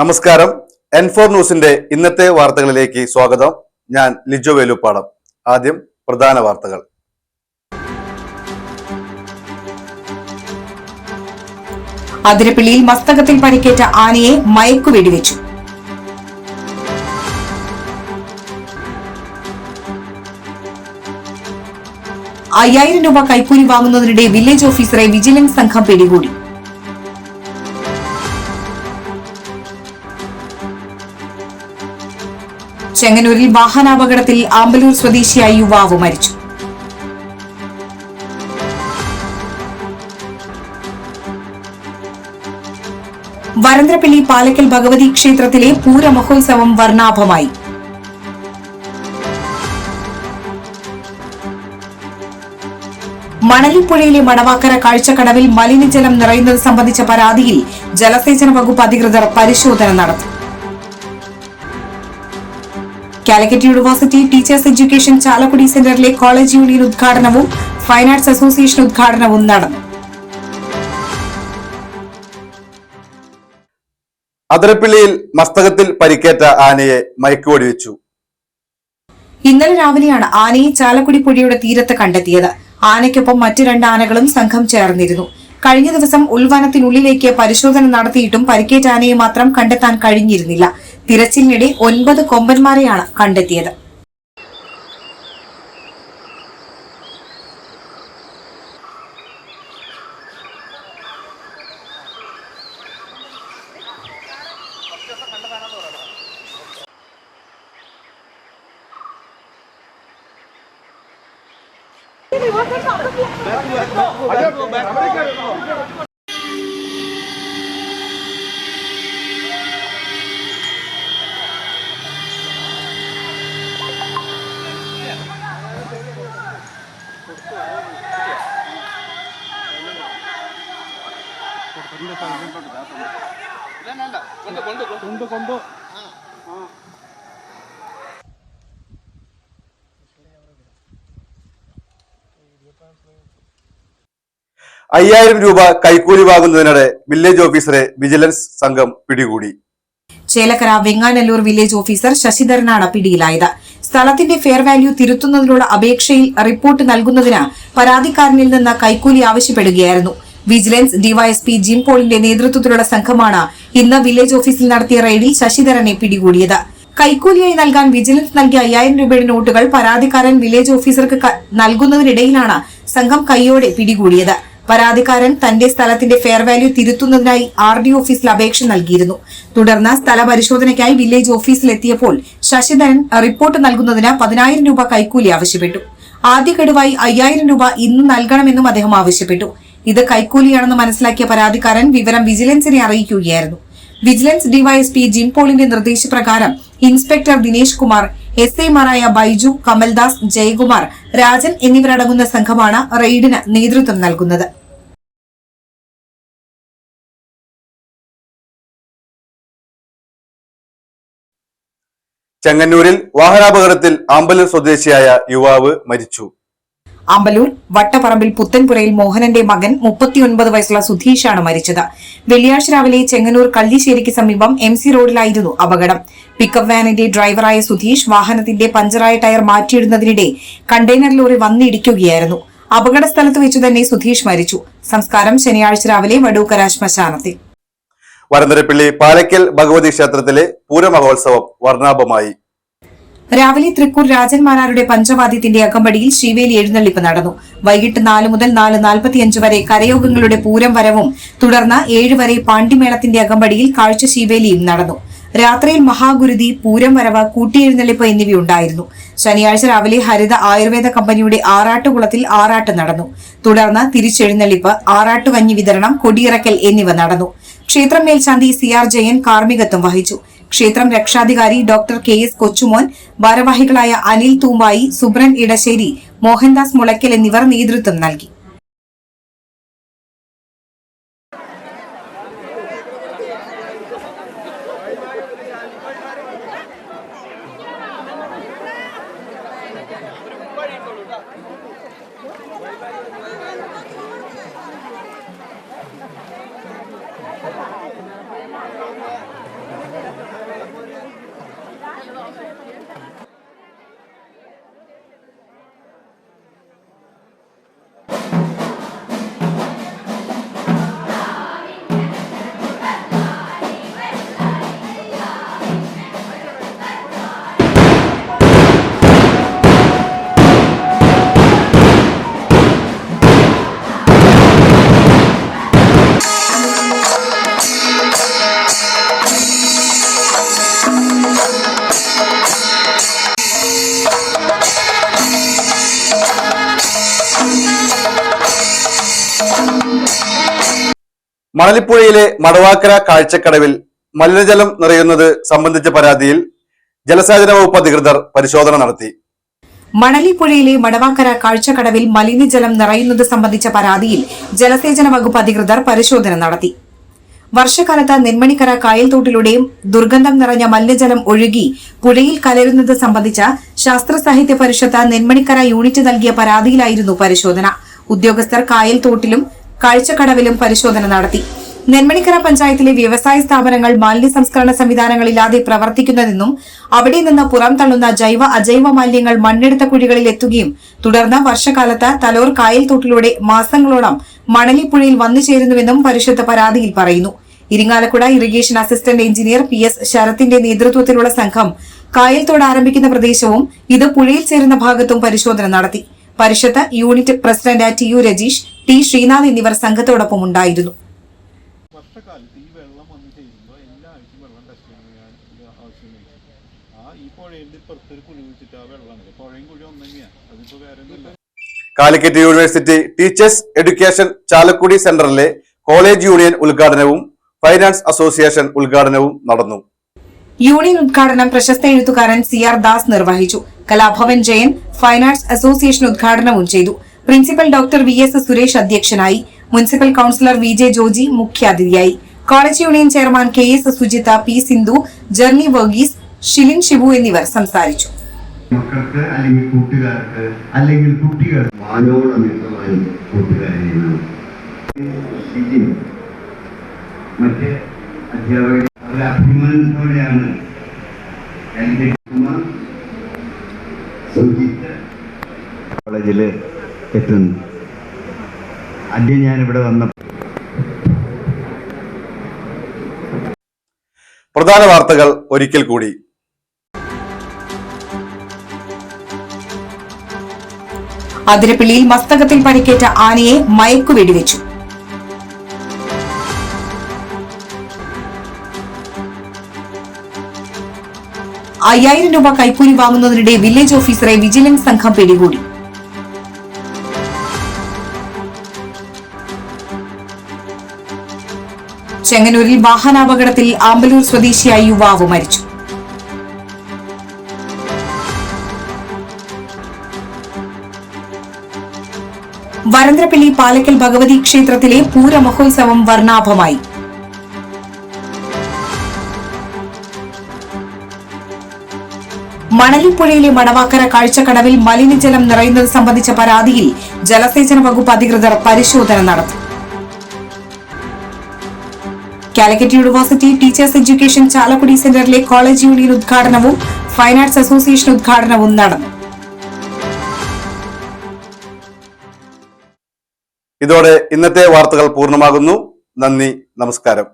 നമസ്കാരം. N four ന്യൂസിന്റെ ഇന്നത്തെ വാർത്തകളിലേക്ക് സ്വാഗതം. ഞാൻ ലിജോ വേലുപ്പാടം. ആദ്യം പ്രധാന വാർത്തകൾ. അതിരപ്പിള്ളിയിൽ മസ്തകത്തിൽ പരിക്കേറ്റ ആനയെ മയക്കു വെടിവെച്ചു. അയ്യായിരം രൂപ കൈക്കൂലി വാങ്ങുന്നതിനിടെ വില്ലേജ് ഓഫീസറെ വിജിലൻസ് സംഘം പിടികൂടി. ചെങ്ങന്നൂരിൽ വാഹനാപകടത്തിൽ ആമ്പലൂർ സ്വദേശിയായ യുവാവ് മരിച്ചു. വരന്തരപ്പള്ളി പാലക്കൽ ഭഗവതി ക്ഷേത്രത്തിലെ പൂരമഹോത്സവം വർണാഭമായി. മണലിപ്പുഴയിലെ മണവാക്കര കാഴ്ചക്കടവിൽ മലിനജലം നിറയുന്നത് സംബന്ധിച്ച പരാതിയിൽ ജലസേചന വകുപ്പ് അധികൃതർ പരിശോധന നടത്തി. Calicut university teachers education Chalakudy സെന്ററിലെ കോളേജ് യൂണിയൻ ഉദ്ഘാടനവും ഫൈൻ ആർട്സ് അസോസിയേഷൻ ഉദ്ഘാടനവും നടന്നു. അതിരപ്പിള്ളിയിൽ മസ്തകത്തിൽ പരിക്കേറ്റ ആനയെ മയക്കുവടി വെച്ചു. ഇന്നലെ രാവിലെയാണ് ആനയെ ചാലക്കുടി പുഴയുടെ തീരത്ത് കണ്ടെത്തിയത്. ആനയ്ക്കൊപ്പം മറ്റു രണ്ട് ആനകളും സംഘം ചേർന്നിരുന്നു. കഴിഞ്ഞ ദിവസം ഉൾവനത്തിനുള്ളിലേക്ക് പരിശോധന നടത്തിയിട്ടും പരിക്കേറ്റ ആനയെ മാത്രം കണ്ടെത്താൻ കഴിഞ്ഞിരുന്നില്ല. തിരച്ചിലിനിടെ ഒൻപത് കൊമ്പന്മാരെയാണ് കണ്ടെത്തിയത്. അയ്യായിരം രൂപ കൈക്കൂലി വാങ്ങുന്നതിനിടെ വില്ലേജ് ഓഫീസറെ വിജിലൻസ് സംഘം പിടികൂടി. ചേലക്കര വെങ്ങാനല്ലൂർ വില്ലേജ് ഓഫീസർ ശശിധരനാണ് പിടിയിലായത്. സ്ഥലത്തിന്റെ ഫെയർ വാല്യൂ തിരുത്തുന്നതിനുള്ള അപേക്ഷയിൽ റിപ്പോർട്ട് നൽകുന്നതിന് പരാതിക്കാരനിൽ നിന്ന് കൈക്കൂലി ആവശ്യപ്പെടുകയായിരുന്നു. വിജിലൻസ് ഡിവൈഎസ്പി ജിം പോളിന്റെ നേതൃത്വത്തിലുള്ള സംഘമാണ് ഇന്ന് വില്ലേജ് ഓഫീസിൽ നടത്തിയ റെയ്ഡിൽ ശശിധരനെ പിടികൂടിയത്. കൈക്കൂലിയായി നൽകാൻ വിജിലൻസ് നൽകിയ അയ്യായിരം രൂപയുടെ നോട്ടുകൾ പരാതിക്കാരൻ വില്ലേജ് ഓഫീസർക്ക് നൽകുന്നതിനിടയിലാണ് സംഘം കൈയോടെ പിടികൂടിയത്. പരാതിക്കാരൻ തന്റെ സ്ഥലത്തിന്റെ ഫെയർ വാല്യൂ തിരുത്തുന്നതിനായി ആർ ഡി ഓഫീസിൽ അപേക്ഷ നൽകിയിരുന്നു. തുടർന്ന് സ്ഥല പരിശോധനയ്ക്കായി വില്ലേജ് ഓഫീസിലെത്തിയപ്പോൾ ശശിധരൻ റിപ്പോർട്ട് നൽകുന്നതിന് പതിനായിരം രൂപ കൈക്കൂലി ആവശ്യപ്പെട്ടു. ആദ്യ ഗഡുവായി അയ്യായിരം രൂപ ഇന്ന് നൽകണമെന്നും അദ്ദേഹം ആവശ്യപ്പെട്ടു. ഇത് കൈക്കൂലിയാണെന്ന് മനസ്സിലാക്കിയ പരാതിക്കാരൻ വിവരം വിജിലൻസിനെ അറിയിക്കുകയായിരുന്നു. വിജിലൻസ് ഡിവൈഎസ്പി ജിം പോളിന്റെ നിർദ്ദേശപ്രകാരം ഇൻസ്പെക്ടർ ദിനേശ് കുമാർ എസ് ഐമാരായ ബൈജു കമൽദാസ് ജയകുമാർ രാജൻ എന്നിവരടങ്ങുന്ന സംഘമാണ് റെയ്ഡിന് നേതൃത്വം നൽകുന്നത്. ചെങ്ങന്നൂരിൽ വാഹനാപകടത്തിൽ ആമ്പലൂർ സ്വദേശിയായ യുവാവ് മരിച്ചു. അമ്പലൂർ വട്ടപ്പറമ്പിൽ പുത്തൻപുരയിൽ മോഹനന്റെ മകൻ മുപ്പത്തിയൊൻപത് വയസ്സുള്ള സുധീഷാണ് മരിച്ചത്. വെള്ളിയാഴ്ച രാവിലെ ചെങ്ങന്നൂർ കള്ളിശ്ശേരിക്ക് സമീപം എം സി റോഡിലായിരുന്നു അപകടം. പിക്കപ്പ് വാനിന്റെ ഡ്രൈവറായ സുധീഷ് വാഹനത്തിന്റെ പഞ്ചറായ ടയർ മാറ്റിയിടുന്നതിനിടെ കണ്ടെയ്നർ ലോറി വന്നിടിക്കുകയായിരുന്നു. അപകട സ്ഥലത്ത് വെച്ചു തന്നെ സുധീഷ് മരിച്ചു. സംസ്കാരം ശനിയാഴ്ച രാവിലെ വടൂക്കര ശ്മശാനത്തിൽ. വരന്തരപ്പിള്ളി പാലക്കൽ ഭഗവതി ക്ഷേത്രത്തിലെ പൂരമഹോത്സവം വർണാഭമായി. രാവിലെ തൃക്കൂർ രാജന്മാരാരുടെ പഞ്ചവാദ്യത്തിന്റെ അകമ്പടിയിൽ ശിവേലി എഴുന്നള്ളിപ്പ് നടന്നു. വൈകിട്ട് നാല് മുതൽ നാല് നാൽപ്പത്തിയഞ്ച് വരെ കരയോഗങ്ങളുടെ പൂരം വരവും തുടർന്ന് ഏഴ് വരെ പാണ്ടിമേളത്തിന്റെ അകമ്പടിയിൽ കാഴ്ച ശിവേലിയും നടന്നു. രാത്രിയിൽ മഹാഗുരുതി പൂരം വരവ് കൂട്ടിയെഴുന്നള്ളിപ്പ് എന്നിവയുണ്ടായിരുന്നു. ശനിയാഴ്ച രാവിലെ ഹരിത ആയുർവേദ കമ്പനിയുടെ ആറാട്ടുകുളത്തിൽ ആറാട്ട് നടന്നു. തുടർന്ന് തിരിച്ചെഴുന്നള്ളിപ്പ് ആറാട്ടുകഞ്ഞി വിതരണം കൊടിയിറക്കൽ എന്നിവ നടന്നു. ക്ഷേത്രം മേൽശാന്തി സി ആർ ജയൻ കാർമ്മികത്വം വഹിച്ചു. ക്ഷേത്രം രക്ഷാധികാരി ഡോക്ടർ കെ എസ് കൊച്ചുമോൻ ഭാരവാഹികളായ അനിൽ തൂമ്പായി സുബ്രൻ ഇടശ്ശേരി മോഹൻദാസ് മുളയ്ക്കൽ എന്നിവർ നേതൃത്വം നൽകി. മണലിപ്പുഴയിലെ മടവാക്കര കാഴ്ചക്കടവിൽ മലിനജലം നിറയുന്നത് സംബന്ധിച്ച പരാതിയിൽ ജലസേചന വകുപ്പ് അധികൃതർ പരിശോധന നടത്തി. മണലിപ്പുഴയിലെ മടവാക്കര കാഴ്ചക്കടവിൽ മലിനജലം നിറയുന്നത് സംബന്ധിച്ച പരാതിയിൽ ജലസേചന വകുപ്പ് അധികൃതർ പരിശോധന നടത്തി. വർഷകാലത്ത് നെന്മണിക്കര കായൽത്തോട്ടിലൂടെയും ദുർഗന്ധം നിറഞ്ഞ മലിനജലം ഒഴുകി പുഴയിൽ കലരുന്നത് സംബന്ധിച്ച ശാസ്ത്ര സാഹിത്യ പരിഷത്ത് നെന്മണിക്കര യൂണിറ്റ് നൽകിയ പരാതിയിലായിരുന്നു പരിശോധന. ഉദ്യോഗസ്ഥർ കായൽത്തോട്ടിലും കാഴ്ചക്കടവിലും പരിശോധന നടത്തി. നെന്മണിക്കര പഞ്ചായത്തിലെ വ്യവസായ സ്ഥാപനങ്ങൾ മാലിന്യ സംസ്കരണ സംവിധാനങ്ങളില്ലാതെ പ്രവർത്തിക്കുന്നതെന്നും അവിടെ നിന്ന് പുറംതള്ളുന്ന ജൈവ അജൈവ മാലിന്യങ്ങൾ മണ്ണെടുത്ത കുഴികളിൽ എത്തുകയും തുടർന്ന് വർഷകാലത്ത് തലോർ കായൽ തോട്ടിലൂടെ മാസങ്ങളോളം മണലിപ്പുഴയിൽ വന്നു ചേരുന്നുവെന്നും പരിഷത്ത് പരാതിയിൽ പറയുന്നു. Irinjalakuda irrigation assistant engineer P S ശരത്തിന്റെ നേതൃത്വത്തിലുള്ള സംഘം കായൽത്തോട് ആരംഭിക്കുന്ന പ്രദേശവും ഇത് പുഴയിൽ ചേരുന്ന ഭാഗത്തും പരിശോധന നടത്തി. Parishad unit president T U Rajeesh T Sreenath എന്നിവർ സംഘത്തോടൊപ്പം ഉണ്ടായിരുന്നു. വർഷക്കാലത്ത് ഈ വെള്ളം വന്ന് ചെയ്യുമ്പോൾ എല്ലാ ആഴ്ചയും വെള്ളം ടെസ്റ്റ് ചെയ്യണം ഇത് ആ ഈ പുഴയിൽ പുറത്തൊരു കുഴി വെച്ചിട്ട് ആ വെള്ളമാണ് പുഴയും കുഴി ഒന്ന് തന്നെയാണ് വേറെ ഒന്നുമില്ല. Calicut university teachers education Chalakudy സെന്ററിലെ കോളേജ് യൂണിയൻ ഉദ്ഘാടനവും ഫൈനാൻസ് അസോസിയേഷൻ ഉദ്ഘാടനവും നടന്നു. യൂണിയൻ ഉദ്ഘാടനം പ്രശസ്ത എഴുത്തുകാരൻ സി ആർ ദാസ് നിർവഹിച്ചു. Kalabhavan Jayan fine arts association ഉദ്ഘാടനവും ചെയ്തു. Principal doctor V S Suresh അധ്യക്ഷനായി. Municipal councillor V J Joji മുഖ്യാതിഥിയായി. College union chairman K S Sujitha P Sindhu Jerni Varghese Shilin Shibu എന്നിവർ സംസാരിച്ചു. മക്കൾക്ക് അല്ലെങ്കിൽ കൂട്ടുകാർക്ക് അല്ലെങ്കിൽ കുട്ടികൾ മറ്റ് ആദ്യം ഞാനിവിടെ വന്ന പ്രധാന വാർത്തകൾ ഒരിക്കൽ കൂടി. അതിരപ്പിള്ളിയിൽ മസ്തകത്തിൽ പരിക്കേറ്റ ആനയെ മയക്കു വെടിവെച്ചു. അയ്യായിരം രൂപ കൈക്കൂലി വാങ്ങുന്നതിനിടെ വില്ലേജ് ഓഫീസറെ വിജിലൻസ് സംഘം പിടികൂടി. ചെങ്ങന്നൂരിൽ വാഹനാപകടത്തിൽ ആമ്പലൂർ സ്വദേശിയായ യുവാവ് മരിച്ചു. വരന്തരപ്പള്ളി പാലക്കൽ ഭഗവതി ക്ഷേത്രത്തിലെ പൂരമഹോത്സവം വർണാഭമായി. മണലിപ്പുഴയിലെ മണവാക്കര കാഴ്ചക്കടവിൽ മലിനജലം നിറയുന്നത് സംബന്ധിച്ച പരാതിയിൽ ജലസേചന വകുപ്പ് അധികൃതർ പരിശോധന നടത്തി. Calicut university teachers education Chalakudy സെന്ററിലെ കോളേജ് യൂണിയൻ ഉദ്ഘാടനവും ഫൈൻ ആർട്സ് അസോസിയേഷൻ ഉദ്ഘാടനവും നടന്നു. ഇതോടെ ഇന്നത്തെ വാർത്തകൾ പൂർണമാകുന്നു. നന്ദി നമസ്കാരം.